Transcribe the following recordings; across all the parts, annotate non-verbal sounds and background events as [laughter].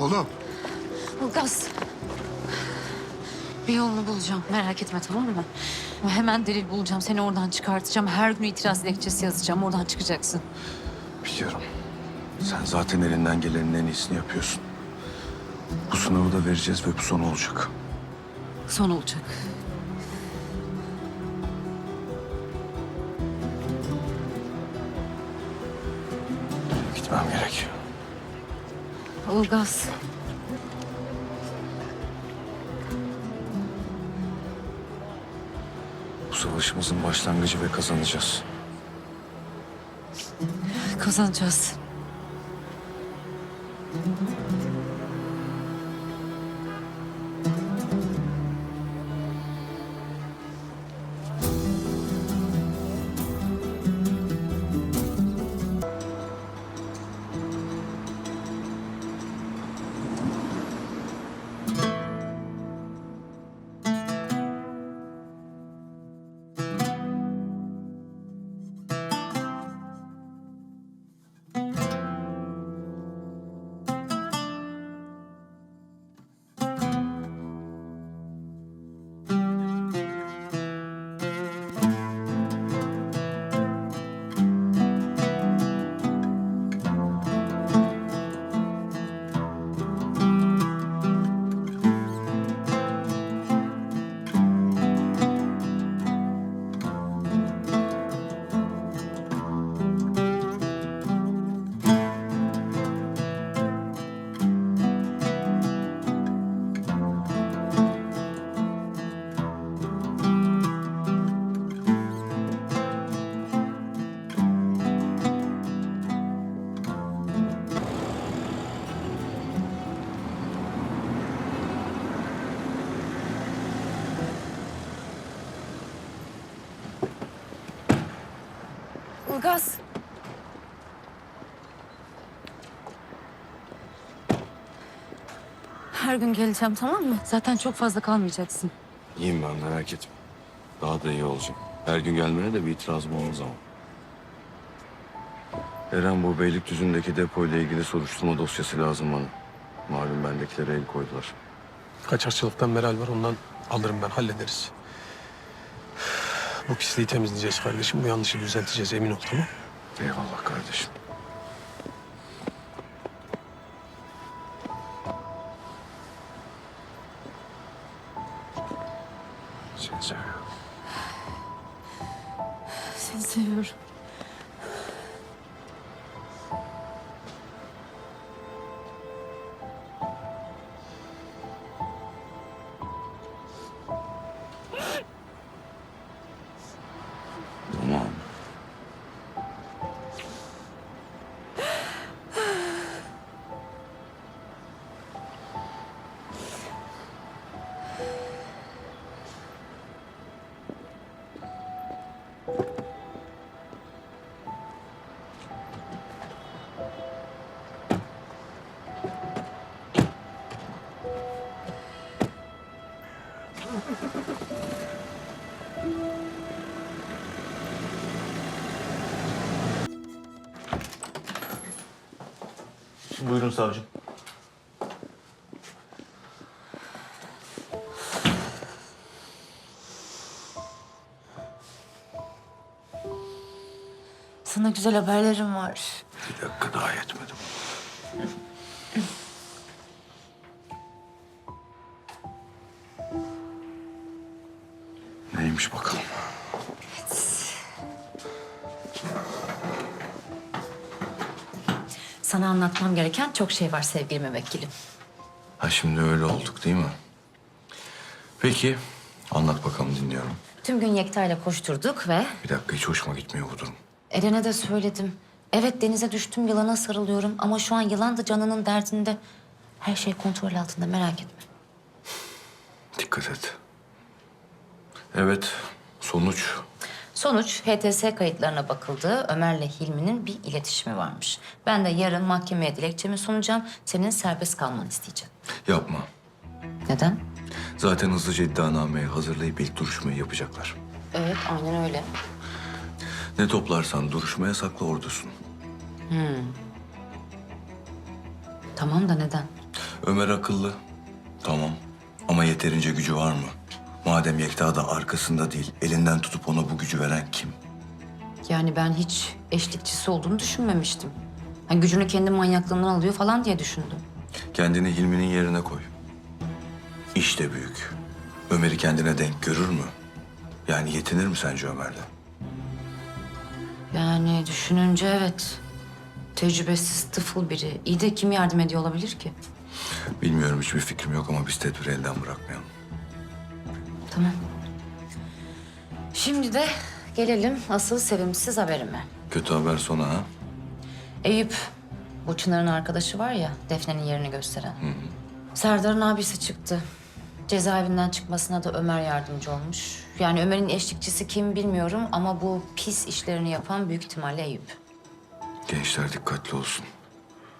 Oğlum. Ilgaz. Bir yolunu bulacağım. Merak etme tamam mı? Hemen delil bulacağım. Seni oradan çıkartacağım. Her gün itiraz dilekçesi yazacağım. Oradan çıkacaksın. Biliyorum. Sen zaten elinden gelenin en iyisini yapıyorsun. Bu sınavı da vereceğiz ve bu son olacak. Son olacak. Gitmem gerekiyor. Ilgaz. Bu savaşımızın başlangıcı ve kazanacağız. Kazanacağız. Ilgaz. Her gün geleceğim tamam mı? Zaten çok fazla kalmayacaksın. İyiyim ben merak etme. Daha da iyi olacağım. Her gün gelmene de bir itirazım olmaz ama. Eren bu Beylikdüzü'ndeki depo ile ilgili soruşturma dosyası lazım bana. Malum bendekilere el koydular. Kaçakçılıktan Meral var ondan alırım ben hallederiz. Bu pisliği temizleyeceğiz kardeşim. Bu yanlışı düzelteceğiz emin ol tamam Eyvallah kardeşim. Buyurun savcım. Sana güzel haberlerim var. Bir dakika daha yetmedi. Neymiş bakalım? Sana anlatmam gereken çok şey var sevgili müvekkilim. Ha şimdi öyle olduk değil mi? Peki anlat bakalım dinliyorum. Tüm gün Yekta ile koşturduk ve Bir dakika hiç hoşuma gitmiyor bu durum. Eren'e de söyledim. Evet denize düştüm yılana sarılıyorum ama şu an yılan da canının derdinde. Her şey kontrol altında merak etme. Dikkat et. Evet sonuç Sonuç HTS kayıtlarına bakıldı. Ömer'le Hilmi'nin bir iletişimi varmış. Ben de yarın mahkemeye dilekçemi sunacağım. Senin serbest kalmanı isteyeceğim. yapma. Neden? Zaten hızlıca iddianameyi hazırlayıp ilk duruşmayı yapacaklar. Evet aynen öyle. Ne toplarsan duruşmaya sakla ordusun. Tamam da neden? Ömer akıllı. Tamam. Ama yeterince gücü var mı? Madem Yekta da arkasında değil, elinden tutup ona bu gücü veren kim? Yani ben hiç eşlikçisi olduğunu düşünmemiştim. Hani gücünü kendi manyaklığından alıyor falan diye düşündüm. Kendini Hilmi'nin yerine koy. İş de büyük. Ömer'i kendine denk görür mü? Yani yetinir mi sence Ömer'le? Yani düşününce evet. Tecrübesiz, tıfıl biri. İyi de kim yardım ediyor olabilir ki? Bilmiyorum hiçbir fikrim yok ama biz tedbiri elden bırakmayalım. Tamam. Şimdi de gelelim asıl sevimsiz haberime. Kötü haber sona ha? Eyüp, bu Çınar'ın arkadaşı var ya, Defne'nin yerini gösteren. Serdar'ın abisi çıktı. Cezaevinden çıkmasına da Ömer yardımcı olmuş. Yani Ömer'in eşlikçisi kim bilmiyorum ama bu pis işlerini yapan büyük ihtimalle Eyüp. Gençler dikkatli olsun.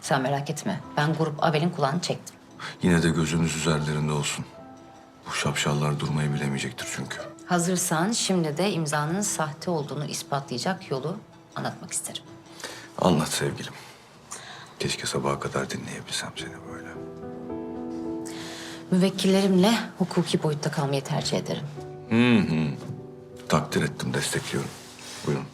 Sen merak etme. Ben grup Abel'in kulağını çektim. Yine de gözünüz üzerlerinde olsun. Bu şapşallar durmayı bilemeyecektir çünkü. Hazırsan şimdi de imzanın sahte olduğunu ispatlayacak yolu anlatmak isterim. Anlat sevgilim. Keşke sabaha kadar dinleyebilsem seni böyle. Müvekkillerimle hukuki boyutta kalmayı tercih ederim. Takdir ettim, destekliyorum. Buyurun.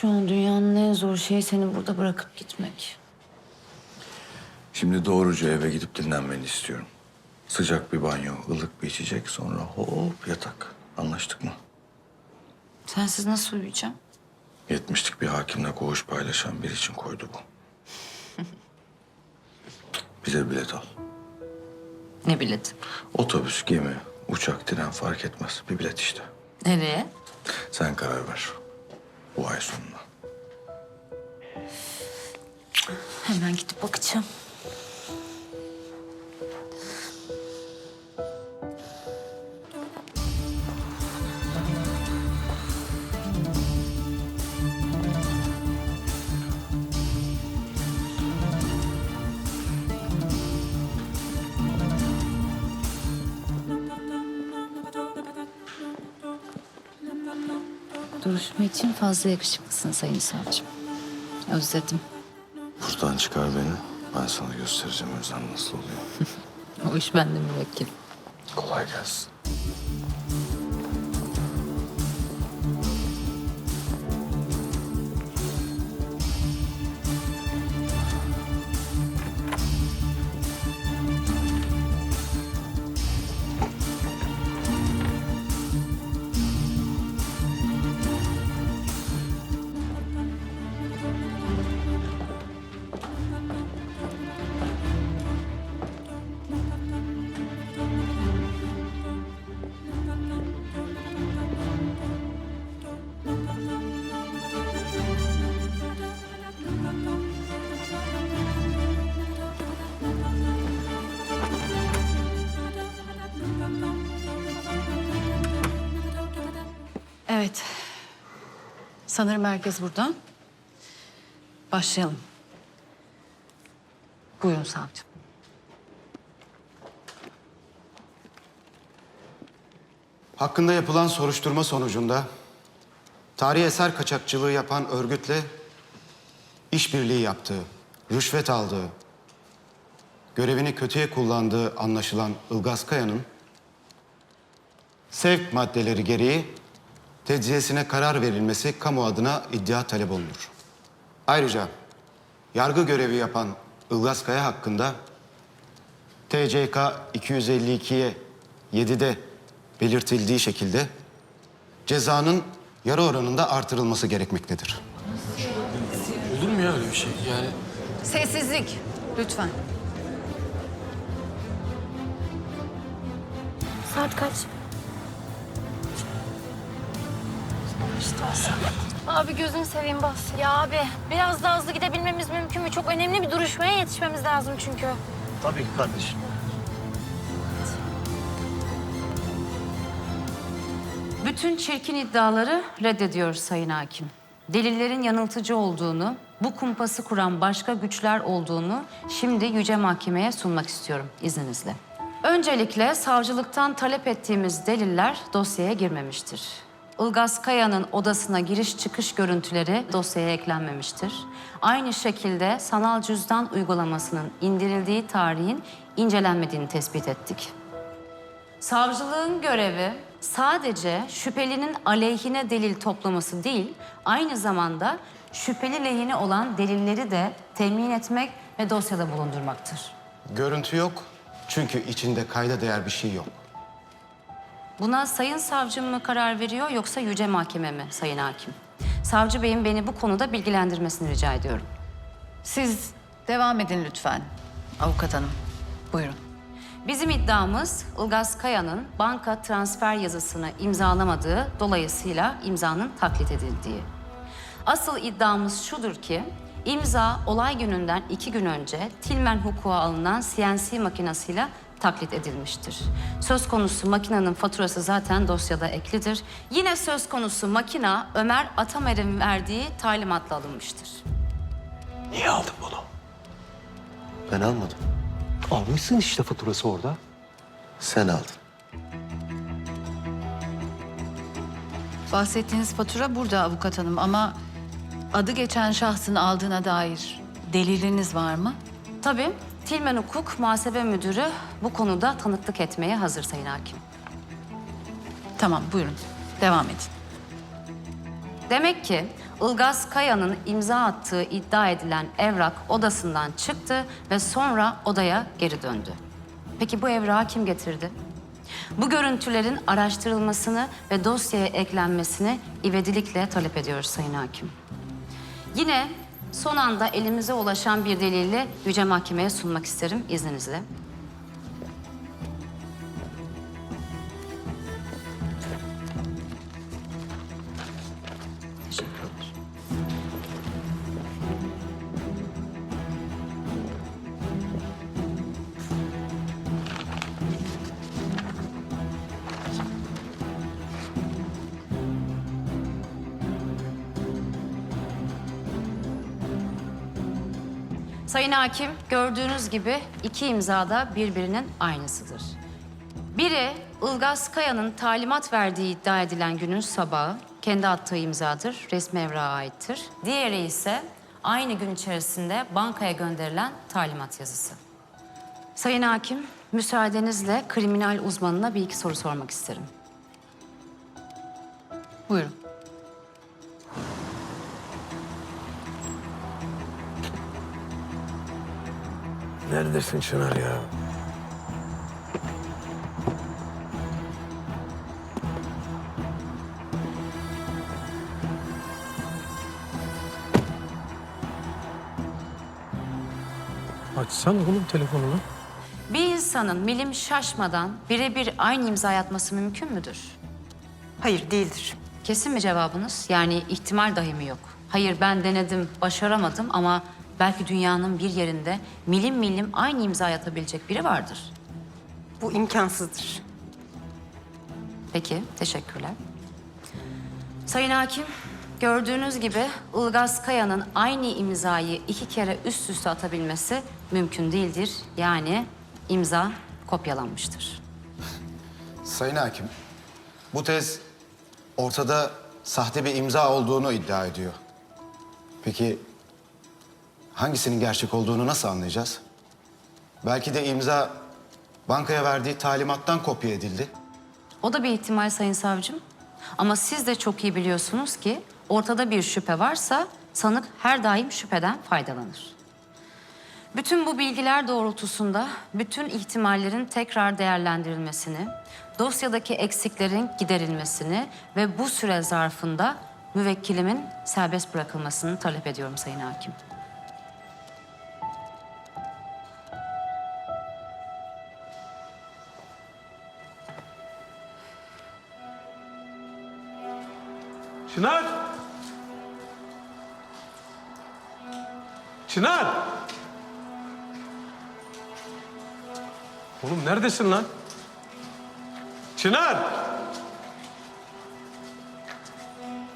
Şu an dünyanın en zor şeyi seni burada bırakıp gitmek. Şimdi doğruca eve gidip dinlenmeni istiyorum. Sıcak bir banyo, ılık bir içecek, sonra hop yatak. Anlaştık mı? Sensiz nasıl uyuyacağım? Yetmişlik bir hakimle koğuş paylaşan biri için koydu bu. [laughs] Bize bilet al. Ne bileti? Otobüs, gemi, uçak, tren fark etmez. Bir bilet işte. Nereye? Sen karar ver. Bu ay sonuna. Hemen gidip bakacağım. Fazla yakışıklısın Sayın Savcım. Özledim. Buradan çıkar beni. Ben sana göstereceğim Özlem nasıl oluyor. [laughs] O iş bende müvekkil. Kolay gelsin. Evet. Sanırım herkes burada. Başlayalım. Buyurun savcım. Hakkında yapılan soruşturma sonucunda tarihi eser kaçakçılığı yapan örgütle işbirliği yaptığı, rüşvet aldığı, görevini kötüye kullandığı anlaşılan Ilgaz Kaya'nın sevk maddeleri gereği tecziyesine karar verilmesi kamu adına iddia talep olunur. Ayrıca yargı görevi yapan Ilgaz Kaya hakkında TCK 252'ye 7'de belirtildiği şekilde cezanın yarı oranında artırılması gerekmektedir. Olur mu ya öyle bir şey? Yani Sessizlik. Lütfen. Saat kaç? Abi gözünü seveyim bas. Ya abi biraz daha hızlı gidebilmemiz mümkün mü? Çok önemli bir duruşmaya yetişmemiz lazım çünkü. Tabii ki kardeşim. Bütün çirkin iddiaları reddediyor Sayın Hakim. Delillerin yanıltıcı olduğunu, bu kumpası kuran başka güçler olduğunu şimdi Yüce Mahkeme'ye sunmak istiyorum izninizle. Öncelikle savcılıktan talep ettiğimiz deliller dosyaya girmemiştir. Ilgaz Kaya'nın odasına giriş çıkış görüntüleri dosyaya eklenmemiştir. Aynı şekilde sanal cüzdan uygulamasının indirildiği tarihin incelenmediğini tespit ettik. Savcılığın görevi sadece şüphelinin aleyhine delil toplaması değil, aynı zamanda şüpheli lehine olan delilleri de temin etmek ve dosyada bulundurmaktır. Görüntü yok çünkü içinde kayda değer bir şey yok. Buna sayın savcım mı karar veriyor yoksa yüce mahkeme mi sayın hakim? Savcı beyin beni bu konuda bilgilendirmesini rica ediyorum. Siz devam edin lütfen avukat hanım. Buyurun. Bizim iddiamız Ilgaz Kaya'nın banka transfer yazısını imzalamadığı dolayısıyla imzanın taklit edildiği. Asıl iddiamız şudur ki imza olay gününden iki gün önce Tilmen hukuka alınan CNC makinasıyla taklit edilmiştir. Söz konusu makinenin faturası zaten dosyada eklidir. Yine söz konusu makina Ömer Atamer'in verdiği talimatla alınmıştır. Niye aldın bunu? Ben almadım. Almışsın işte faturası orada. Sen aldın. Bahsettiğiniz fatura burada avukat hanım ama adı geçen şahsın aldığına dair deliliniz var mı? Tabii Tilmen Hukuk Muhasebe Müdürü bu konuda tanıklık etmeye hazır Sayın Hakim. Tamam buyurun. Devam edin. Demek ki Ilgaz Kaya'nın imza attığı iddia edilen evrak odasından çıktı ve sonra odaya geri döndü. Peki bu evrağı kim getirdi? Bu görüntülerin araştırılmasını ve dosyaya eklenmesini ivedilikle talep ediyoruz Sayın Hakim. Yine son anda elimize ulaşan bir delille Yüce Mahkeme'ye sunmak isterim izninizle. Sayın Hakim, gördüğünüz gibi iki imza da birbirinin aynısıdır. Biri Ilgaz Kaya'nın talimat verdiği iddia edilen günün sabahı, kendi attığı imzadır, resmi evrağa aittir. Diğeri ise aynı gün içerisinde bankaya gönderilen talimat yazısı. Sayın Hakim, müsaadenizle kriminal uzmanına bir iki soru sormak isterim. Buyurun. Neredesin Çınar ya? açsana oğlum telefonunu. Bir insanın milim şaşmadan birebir aynı imza atması mümkün müdür? Hayır değildir. Kesin mi cevabınız? Yani ihtimal dahi mi yok? Hayır ben denedim, başaramadım ama belki dünyanın bir yerinde milim milim aynı imza atabilecek biri vardır. Bu imkansızdır. Peki, teşekkürler. Sayın Hakim, gördüğünüz gibi Ilgaz Kaya'nın aynı imzayı iki kere üst üste atabilmesi mümkün değildir. Yani imza kopyalanmıştır. Sayın Hakim, bu tez ortada sahte bir imza olduğunu iddia ediyor. Peki hangisinin gerçek olduğunu nasıl anlayacağız? Belki de imza bankaya verdiği talimattan kopya edildi. O da bir ihtimal Sayın Savcım. Ama siz de çok iyi biliyorsunuz ki ortada bir şüphe varsa sanık her daim şüpheden faydalanır. Bütün bu bilgiler doğrultusunda bütün ihtimallerin tekrar değerlendirilmesini, dosyadaki eksiklerin giderilmesini ve bu süre zarfında müvekkilimin serbest bırakılmasını talep ediyorum Sayın Hakim. Çınar! Çınar! Oğlum neredesin lan? Çınar!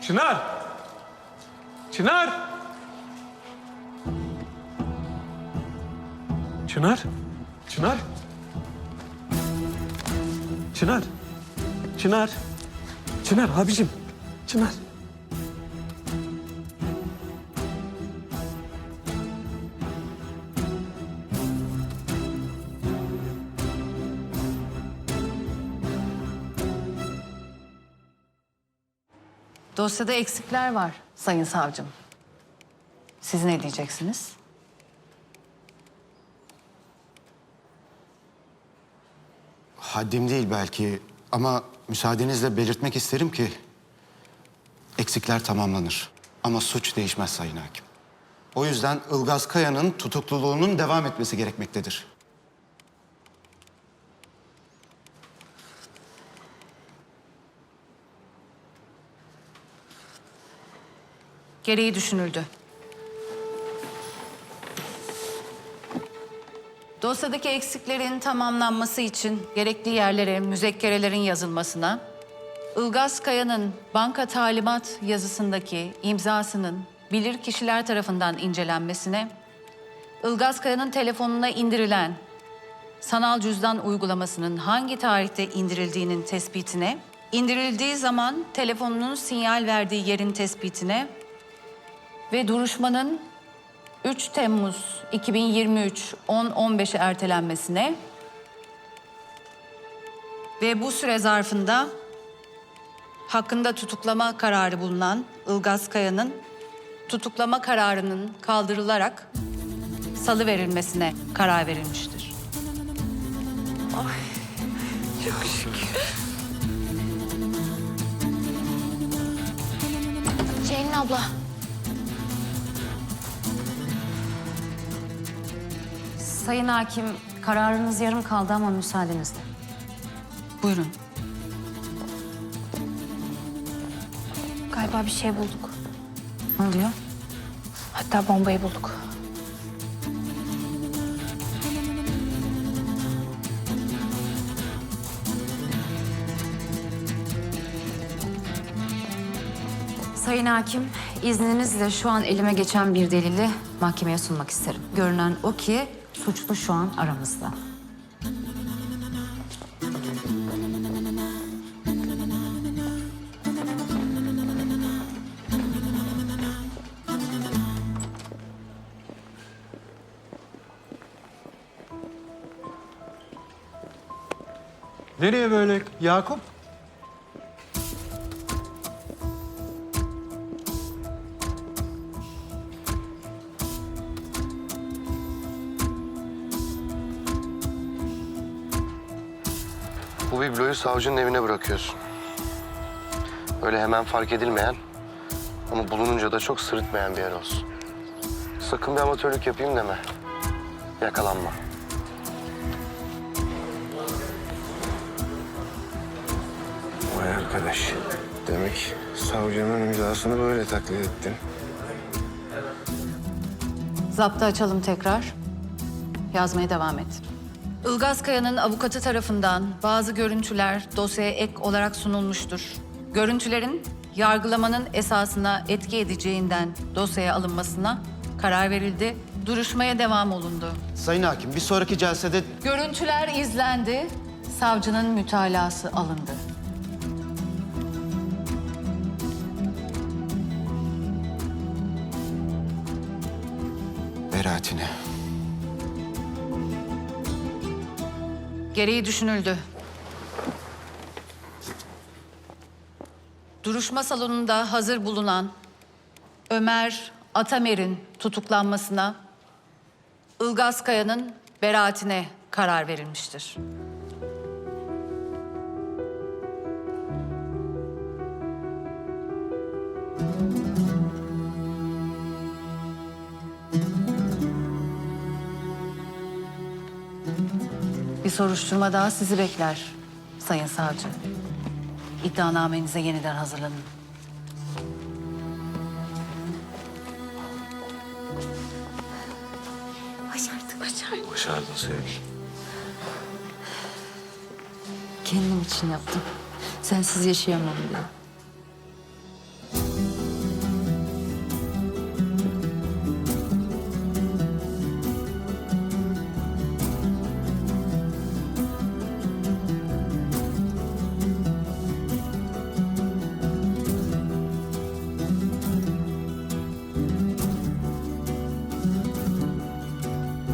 Çınar! Çınar! Çınar! Çınar! Çınar! Çınar! Çınar abicim! Çınar! Dosyada eksikler var sayın savcım. Siz ne diyeceksiniz? Haddim değil belki ama müsaadenizle belirtmek isterim ki eksikler tamamlanır. Ama suç değişmez Sayın Hakim. O yüzden Ilgaz Kaya'nın tutukluluğunun devam etmesi gerekmektedir. Gereği düşünüldü. Dosyadaki eksiklerin tamamlanması için gerekli yerlere müzekkerelerin yazılmasına, Ilgaz Kaya'nın banka talimat yazısındaki imzasının bilir kişiler tarafından incelenmesine, Ilgaz Kaya'nın telefonuna indirilen sanal cüzdan uygulamasının hangi tarihte indirildiğinin tespitine, indirildiği zaman telefonunun sinyal verdiği yerin tespitine ve duruşmanın 3 Temmuz 2023 10-15'e ertelenmesine ve bu süre zarfında hakkında tutuklama kararı bulunan Ilgaz Kaya'nın tutuklama kararının kaldırılarak salı verilmesine karar verilmiştir. Ceylin abla. Sayın Hakim, kararınız yarım kaldı ama müsaadenizle. Buyurun. Galiba bir şey bulduk. Ne oluyor? Hatta bombayı bulduk. Sayın Hakim, izninizle şu an elime geçen bir delili mahkemeye sunmak isterim. Görünen o ki suçlu şu an aramızda. Nereye böyle Yakup? Bibloyu savcının evine bırakıyorsun. Öyle hemen fark edilmeyen ama bulununca da çok sırıtmayan bir yer olsun. Sakın bir amatörlük yapayım deme. Yakalanma. Vay arkadaş. Demek savcının imzasını böyle taklit ettin. Zaptı açalım tekrar. Yazmaya devam et. Ilgaz Kaya'nın avukatı tarafından bazı görüntüler dosyaya ek olarak sunulmuştur. Görüntülerin yargılamanın esasına etki edeceğinden dosyaya alınmasına karar verildi. Duruşmaya devam olundu. Sayın Hakim bir sonraki celsede Görüntüler izlendi. Savcının mütalası alındı. beraatine. Gereği düşünüldü. Duruşma salonunda hazır bulunan Ömer Atamer'in tutuklanmasına, Ilgaz Kaya'nın beraatine karar verilmiştir. Soruşturma daha sizi bekler Sayın Savcı. İddianamenize yeniden hazırlanın. Başardık, başardık. Başardın sevgilim. Kendim için yaptım. Sensiz yaşayamam diye.